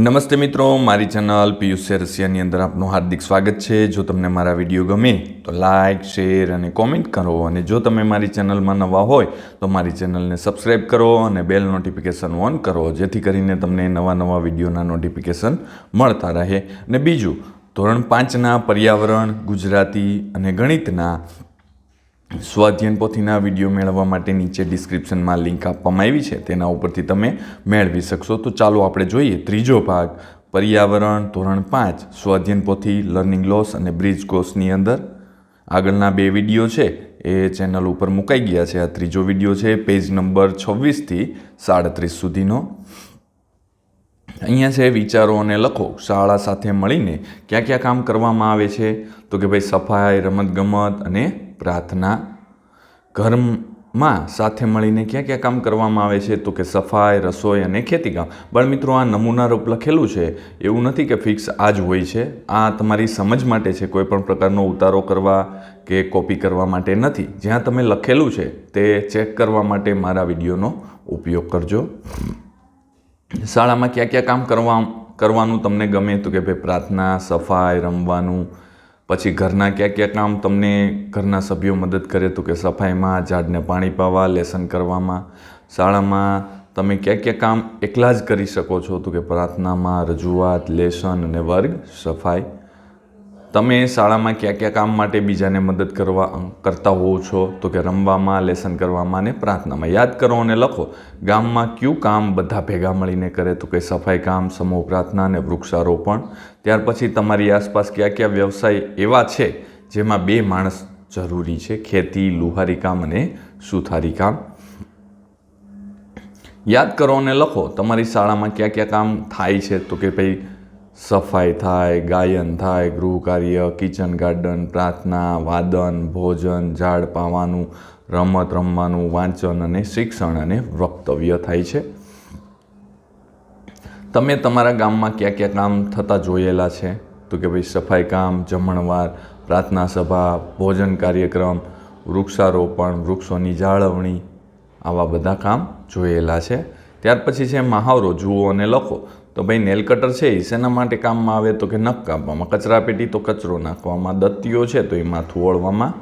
નમસ્તે મિત્રો, મારી ચેનલ પિયુષ રશિયાની અંદર આપનું હાર્દિક સ્વાગત છે. જો તમને મારા વીડિયો ગમે તો લાઇક શેર અને કોમેન્ટ કરો. અને જો તમે મારી ચેનલમાં નવા હોય તો મારી ચેનલને સબસ્ક્રાઈબ કરો અને બેલ નોટિફિકેશન ઓન કરો, જેથી કરીને તમને નવા નવા વિડીયોના નોટિફિકેશન મળતા રહે. અને બીજું, ધોરણ પાંચના પર્યાવરણ, ગુજરાતી અને ગણિતના સ્વાધ્યન પોથીના વીડિયો મેળવવા માટે નીચે ડિસ્ક્રિપ્શનમાં લિંક આપવામાં આવી છે. તેના ઉપરથી તમે મેળવી શકશો. તો ચાલો આપણે જોઈએ ત્રીજો ભાગ. પર્યાવરણ ધોરણ પાંચ. સ્વાધ્યન પોથી લર્નિંગ લોસ અને બ્રિજ કોર્સની અંદર આગળના બે વીડિયો છે. એ ચેનલ ઉપર મુકાઈ ગયા છે. આ ત્રીજો વીડિયો છે પેજ નંબર છવ્વીસથી સાડત્રીસ સુધીનો. અહીંયા છે, વિચારો અને લખો. શાળા સાથે મળીને ક્યાં ક્યાં કામ કરવામાં આવે છે? તો કે ભાઈ સફાઈ, રમતગમત અને પ્રાર્થના ઘરમાં સાથે મળીને ક્યાં ક્યાં કામ કરવામાં આવે છે? તો કે સફાઈ, રસોઈ અને ખેતીકામ. પણ મિત્રો, આ નમૂના રૂપ લખેલું છે. એવું નથી કે ફિક્સ આ જ હોય છે. આ તમારી સમજ માટે છે. કોઈ પણ પ્રકારનો ઉતારો કરવા કે કોપી કરવા માટે નથી. જ્યાં તમે લખેલું છે તે ચેક કરવા માટે મારા વિડીયોનો ઉપયોગ કરજો. શાળામાં ક્યાં ક્યાં કામ કરવા, કરવાનું તમને ગમે? તો કે ભાઈ પ્રાર્થના, સફાઈ, રમવાનું પછી ઘરના ક્યાં ક્યાં કામ તમને ઘરના સભ્યો મદદ કરે તો કે સફાઈમાં, ઝાડને પાણી પાવા, લેસન કરવામાં, શાળામાં તમે ક્યાં ક્યાં કામ એકલા જ કરી શકો છો? તો કે પ્રાર્થનામાં, રજૂઆત, લેસન અને વર્ગ, સફાઈ. તમે શાળામાં કયા કયા કામ માટે બીજાને મદદ કરવા કરતા હોવ છો? તો કે રમવામાં, લેસન કરવામાં અને પ્રાર્થનામાં યાદ કરો અને લખો, ગામમાં કયું કામ બધા ભેગા મળીને કરે? તો કે સફાઈ કામ, સમૂહ પ્રાર્થના અને વૃક્ષારોપણ. ત્યાર પછી તમારી આસપાસ કયા કયા વ્યવસાય એવા છે જેમાં બે માણસ જરૂરી છે? ખેતી, લુહારી કામ અને સુથારી કામ. યાદ કરો અને લખો, તમારી શાળામાં કયા કયા કામ થાય છે? તો કે ભાઈ સફાઈ થાય, ગાયન થાય ગૃહ કાર્ય કિચન ગાર્ડન પ્રાર્થના, વાદન, ભોજન, ઝાડ પાવાનું, રમત રમવાનું, વાંચન અને શિક્ષણ અને વક્તવ્ય થાય છે. તમે તમારા ગામમાં ક્યાં ક્યાં કામ થતાં જોયેલા છે? તો કે ભાઈ સફાઈ કામ, જમણવાર, પ્રાર્થના સભા, ભોજન કાર્યક્રમ, વૃક્ષારોપણ, વૃક્ષોની જાળવણી, આવા બધા કામ જોયેલા છે. ત્યાર પછી છે મહાવરો, જુઓ અને લખો. તો ભાઈ નેલ કટર છે, એ શેના માટે કામમાં આવે? તો કે નખ કાપવામાં. કચરાપેટી તો કચરો નાખવામાં. દત્તીઓ છે, તો એ માથું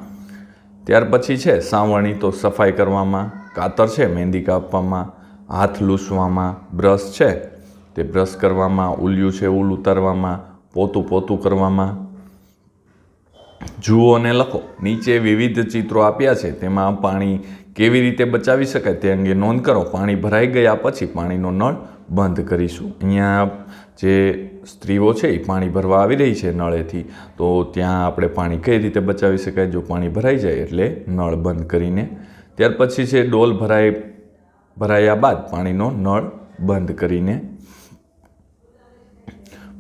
ત્યાર પછી છે સાવણી તો સફાઈ કરવામાં. કાતર છે, મહેંદી કાપવામાં. હાથ લૂસવામાં. બ્રશ છે, તે બ્રશ કરવામાં. ઉલિયું છે, ઉલ ઉતારવામાં. પોતું પોતું કરવામાં. જુઓ અને લખો. નીચે વિવિધ ચિત્રો આપ્યા છે, તેમાં પાણી કેવી રીતે બચાવી શકાય તે અંગે નોંધ કરો. પાણી ભરાઈ ગયા પછી પાણીનો નળ બંધ કરીશું. અહીંયા જે સ્ત્રીઓ છે એ પાણી ભરવા આવી રહી છે નળેથી. તો ત્યાં આપણે પાણી કઈ રીતે બચાવી શકાય? જો પાણી ભરાઈ જાય એટલે નળ બંધ કરીને. ત્યાર પછી છે ડોલ ભરાઈ ભરાયા બાદ પાણીનો નળ બંધ કરીને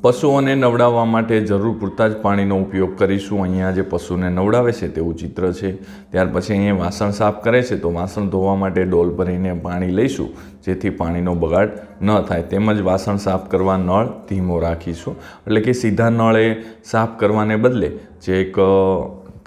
પશુઓને નવડાવવા માટે જરૂર પૂરતા જ પાણીનો ઉપયોગ કરીશું. અહીંયા જે પશુને નવડાવે છે તેવું ચિત્ર છે. ત્યાર પછી અહીંયા વાસણ સાફ કરે છે તો વાસણ ધોવા માટે ડોલ ભરીને પાણી લઈશું, જેથી પાણીનો બગાડ ન થાય. તેમજ વાસણ સાફ કરવા નળ ધીમો રાખીશું. એટલે કે સીધા નળે સાફ કરવાને બદલે જે એક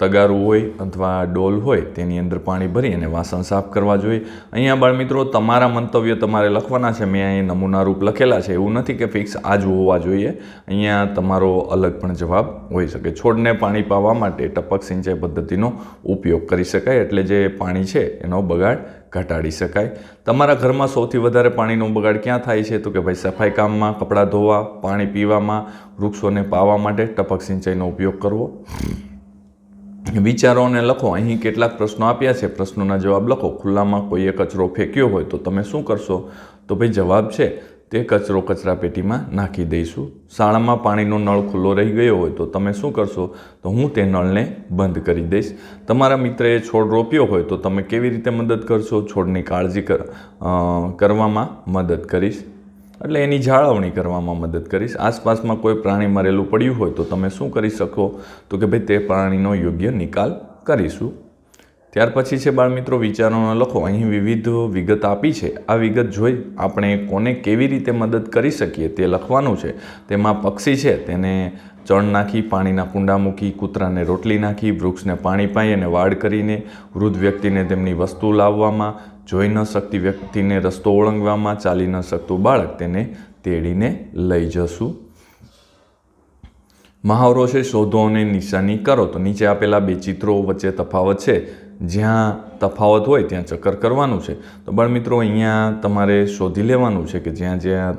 તગારું હોય અથવા ડોલ હોય, તેની અંદર પાણી ભરી અને વાસણ સાફ કરવા જોઈએ. અહીંયા બાળમિત્રો, તમારા મંતવ્ય તમારે લખવાના છે. મેં અહીં નમૂના રૂપ લખેલા છે. એવું નથી કે ફિક્સ આ જ હોવા જોઈએ. અહીંયા તમારો અલગ પણ જવાબ હોઈ શકે. છોડને પાણી પાવા માટે ટપક સિંચાઈ પદ્ધતિનો ઉપયોગ કરી શકાય, એટલે જે પાણી છે એનો બગાડ ઘટાડી શકાય. તમારા ઘરમાં સૌથી વધારે પાણીનો બગાડ ક્યાં થાય છે? તો કે ભાઈ સફાઈ કામમાં, કપડાં ધોવા, પાણી પીવામાં, વૃક્ષોને પાવા માટે ટપક સિંચાઈનો ઉપયોગ કરવો. વિચારો અને લખો. અહીં કેટલાક પ્રશ્નો આપ્યા છે. પ્રશ્નોના જવાબ લખો. ખુલ્લામાં કોઈએ કચરો ફેંક્યો હોય તો તમે શું કરશો? તો ભાઈ જવાબ છે, તે કચરો કચરાપેટીમાં નાખી દઈશું. શાળામાં પાણીનો નળ ખુલ્લો રહી ગયો હોય તો તમે શું કરશો? તો હું તે નળને બંધ કરી દઈશ. તમારા મિત્રએ છોડ રોપ્યો હોય તો તમે કેવી રીતે મદદ કરશો? છોડની કાળજી કરવામાં મદદ કરીશ. એટલે એની જાળવણી કરવામાં મદદ કરીશ. આસપાસમાં કોઈ પ્રાણી મરેલું પડ્યું હોય તો તમે શું કરી શકો? તો કે ભાઈ તે પ્રાણીનો યોગ્ય નિકાલ કરીશું. ત્યાર પછી છે બાળમિત્રો, વિચારોના લખો. અહીં વિવિધ વિગત આપી છે. આ વિગત જોઈ આપણે કોને કેવી રીતે મદદ કરી શકીએ તે લખવાનું છે. તેમાં પક્ષી છે. તેને ચણ નાખી, પાણીના કુંડા મૂકી, કૂતરાને રોટલી નાખી, વૃક્ષને પાણી પાઈ અને વાડ કરીને વૃદ્ધ વ્યક્તિને તેમની વસ્તુ લાવવામાં, જોઈ ન શકતી વ્યક્તિને રસ્તો ઓળંગવામાં, ચાલી ન શકતું બાળક તેને તેડીને લઈ જશું. મહાવરો છે, શોધો અને નિશાની કરો. તો નીચે આપેલા બે ચિત્રો વચ્ચે તફાવત છે. જ્યાં તફાવત હોય, ત્યાં ચક્કર કરવાનું છે. તો બાળમિત્રો અહીંયા તમારે શોધી લેવાનું છે કે જ્યાં જ્યાં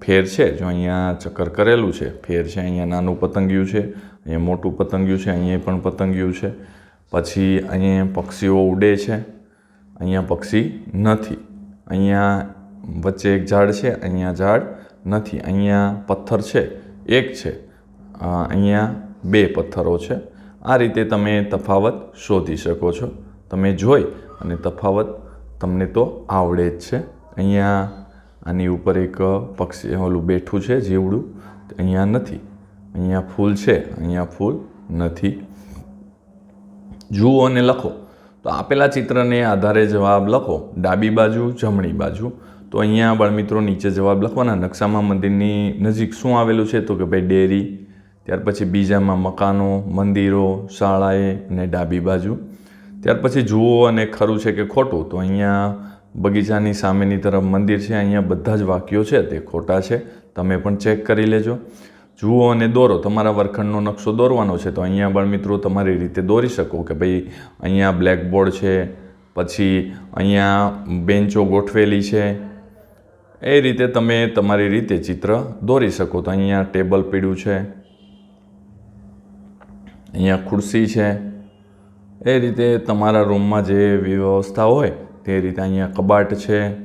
ફેર છે, જો અહીંયા ચક્કર કરેલું છે. ફેર છે અહીંયા નાનું પતંગિયું છે, અહીંયા મોટું પતંગિયું છે, અહીંયા પણ પતંગિયું છે. પછી અહીંયા પક્ષીઓ ઉડે છે, અહીંયા પક્ષી નથી. અહીંયા વચ્ચે એક ઝાડ છે, અહીંયા ઝાડ નથી. અહીંયા પથ્થર છે, એક છે. અહીંયા બે પથ્થરો છે. આ રીતે તમે તફાવત શોધી શકો છો. તમે જોઈ અને તફાવત તમને તો આવડે જ છે. અહીંયા આની ઉપર એક પક્ષી ઓલું બેઠું છે, જીવડું. અહીંયા નથી. અહીંયા ફૂલ છે, અહીંયા ફૂલ નથી. જુઓ અને લખો. તો આપેલા ચિત્રને આધારે જવાબ લખો. ડાબી બાજુ, જમણી બાજુ. તો અહીંયા બાળમિત્રો નીચે જવાબ લખવાના. નકશામાં મંદિરની નજીક શું આવેલું છે? તો કે ભાઈ ડેરી, ત્યાર પછી બીજામાં મકાનો, મંદિરો, શાળાએ અને ડાબી બાજુ. ત્યાર પછી જુઓ અને ખરું છે કે ખોટું. તો અહીંયા બગીચાની સામેની તરફ મંદિર છે, અહીંયા બધા જ વાક્યો છે, તે ખોટા છે. તમે પણ ચેક કરી લેજો. જુઓ અને દોરો. તમારા વર્ખંડનો નકશો દોરવાનો છે, તો અહીંયા બાળમિત્રો તમારી રીતે દોરી શકો કે ભાઈ અહીંયા બ્લેકબોર્ડ છે, પછી અહીંયા બેન્ચો ગોઠવેલી છે. એ રીતે તમે તમારી રીતે ચિત્ર દોરી શકો. તો અહીંયા ટેબલ પીડ્યું છે, અહીંયા ખુરશી છે. એ રીતે તમારા રૂમમાં જે વ્યવસ્થા હોય તે રીતે અહીંયા કબાટ છે.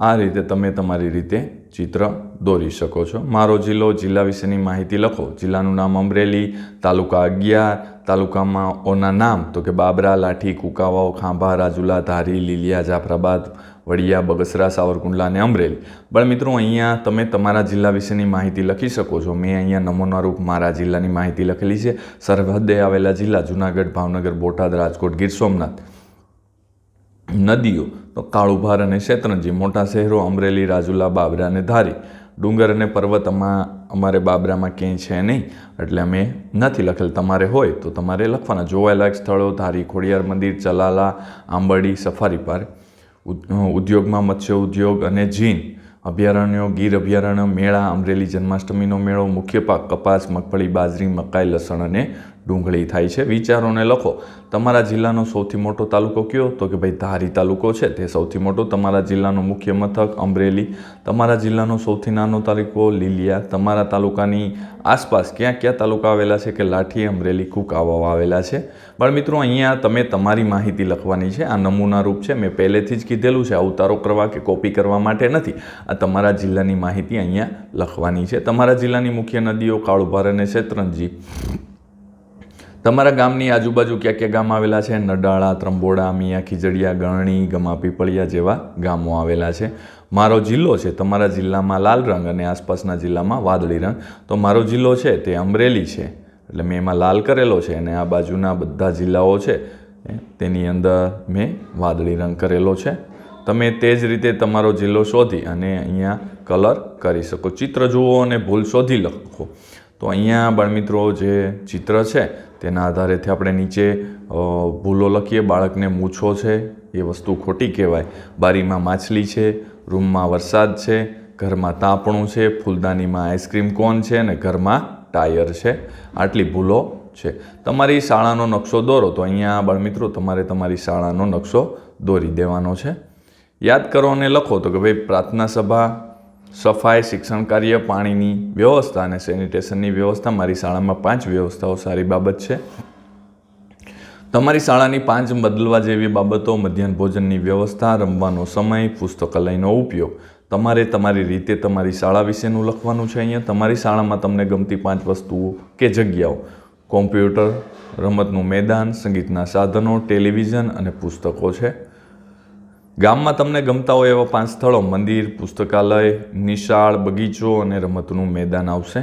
આ રીતે તમે તમારી રીતે ચિત્ર દોરી શકો છો. મારો જિલ્લો જિલ્લા વિશેની માહિતી લખો. જિલ્લાનું નામ અમરેલી, તાલુકા અગિયાર તાલુકામાં ઓના નામ, તો કે બાબરા, લાઠી કુકાવાવ ખાંભા, રાજુલા, ધારી, લીલિયા, જાફરાબાદ, વડિયા, બગસરા, સાવરકુંડલા અને અમરેલી. પણ મિત્રો, અહીંયા તમે તમારા જિલ્લા વિશેની માહિતી લખી શકો છો. મેં અહીંયા નમૂનારૂપ મારા જિલ્લાની માહિતી લખેલી છે. સરહદે આવેલા જિલ્લા જુનાગઢ, ભાવનગર, બોટાદ, રાજકોટ, ગીર સોમનાથ. નદીઓ કાળુભાર અને શેત્રંજી, મોટા શહેરો, અમરેલી, રાજુલા, બાબરા અને ધારી, ડુંગર અને પર્વત અમા, અમારે બાબરામાં ક્યાંય છે નહીં, એટલે અમે નથી લખેલ. તમારે હોય તો તમારે લખવાના. જોવાલાયક સ્થળો, ધારી, ખોડિયાર મંદિર, ચલાલા, આંબરડી, સફારી પાર્ક, ઉદ- ઉદ્યોગમાં મત્સ્ય ઉદ્યોગ અને જીન અભયારણ્યો, ગીર અભયારણ્ય, મેળા, અમરેલી જન્માષ્ટમીનો મેળો, મુખ્ય પાક, કપાસ, મગફળી, બાજરી, મકાઈ, લસણ અને ડુંગળી થાય છે. વિચારોને લખો. તમારા જિલ્લાનો સૌથી મોટો તાલુકો કયો? તો કે ભાઈ ધારી તાલુકો છે, તે સૌથી મોટો. તમારા જિલ્લાનો મુખ્ય મથક અમરેલી. તમારા જિલ્લાનો સૌથી નાનો તાલુકો લીલિયા. તમારા તાલુકાની આસપાસ ક્યાં ક્યાં તાલુકા આવેલા છે કે લાઠી, અમરેલી કુકાવાવ આવેલા છે? પણ મિત્રો, અહીંયા તમે તમારી માહિતી લખવાની છે. આ નમૂના રૂપ છે. મેં પહેલેથી જ કીધેલું છે. આ ઉતારો કરવા કે કોપી કરવા માટે નથી. આ તમારા જિલ્લાની માહિતી અહીંયા લખવાની છે. તમારા જિલ્લાની મુખ્ય નદીઓ કાળુભાર અને શેત્રંજી. તમારા ગામની આજુબાજુ ક્યાં ક્યાં ગામ આવેલા છે? નડાળા, ત્રંબોડા, મિયા, ખીજડીયા, ગરણી, ગમા, પીપળિયા જેવા ગામો આવેલા છે. મારો જિલ્લો છે, તમારા જિલ્લામાં લાલ રંગ અને આસપાસના જિલ્લામાં વાદળી રંગ. તો મારો જિલ્લો છે, તે અમરેલી છે. એટલે મેં એમાં લાલ કરેલો છે અને આ બાજુના બધા જિલ્લાઓ છે તેની અંદર મેં વાદળી રંગ કરેલો છે. તમે તે જ રીતે તમારો જિલ્લો શોધી અને અહીંયા કલર કરી શકો. ચિત્ર જુઓ અને ભૂલ શોધી લખો. તો અહીંયા બાળમિત્રો જે ચિત્ર છે તેના આધારેથી આપણે નીચે ભૂલો લખીએ, બાળકને મૂછો છે, એ વસ્તુ ખોટી કહેવાય. બારીમાં માછલી છે, રૂમમાં વરસાદ છે, ઘરમાં તાપણું છે, ફૂલદાનીમાં આઈસ્ક્રીમ કોન છે અને ઘરમાં ટાયર છે. આટલી ભૂલો છે. તમારી શાળાનો નકશો દોરો તો અહીંયા બાળમિત્રો, તમારે તમારી શાળાનો નકશો દોરી દેવાનો છે. યાદ કરો અને લખો તો કે ભાઈ પ્રાર્થના સભા સફાઈ, શિક્ષણ કાર્ય, પાણીની વ્યવસ્થા અને સેનિટેશનની વ્યવસ્થા. મારી શાળામાં પાંચ વ્યવસ્થાઓ સારી બાબત છે. તમારી શાળાની પાંચ બદલવા જેવી બાબતો, મધ્યાહન ભોજનની વ્યવસ્થા, રમવાનો સમય, પુસ્તકાલયનો ઉપયોગ. તમારે તમારી રીતે તમારી શાળા વિશેનું લખવાનું છે અહીંયા. તમારી શાળામાં તમને ગમતી પાંચ વસ્તુઓ કે જગ્યાઓ. કોમ્પ્યુટર, રમતનું મેદાન, સંગીતના સાધનો, ટેલિવિઝન અને પુસ્તકો છે. ગામમાં તમને ગમતા હોય એવા પાંચ સ્થળો, મંદિર, પુસ્તકાલય, નિશાળ, બગીચો અને રમતનું મેદાન આવશે.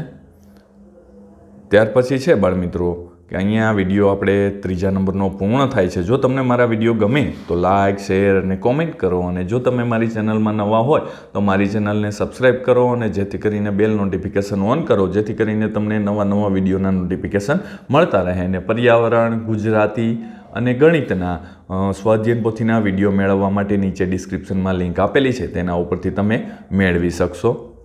ત્યાર પછી છે બાળમિત્રો, કે અહીંયા વીડિયો આપણે ત્રીજા નંબરનો પૂર્ણ થાય છે. જો તમને મારા વીડિયો ગમે, તો લાઇક શેર અને કોમેન્ટ કરો. અને જો તમે મારી ચેનલમાં નવા હોય, તો મારી ચેનલને સબસ્ક્રાઈબ કરો અને જેથી કરીને બેલ નોટિફિકેશન ઓન કરો, જેથી કરીને તમને નવા નવા વિડીયોના નોટિફિકેશન મળતા રહે. અને પર્યાવરણ, ગુજરાતી અને ગણિતના અ, સ્વાધ્યાયન પોથીના વીડિયો મેળવવા માટે નીચે ડિસ્ક્રિપ્શનમાં લિંક આપેલી છે તેના ઉપરથી તમે મેળવી શકશો.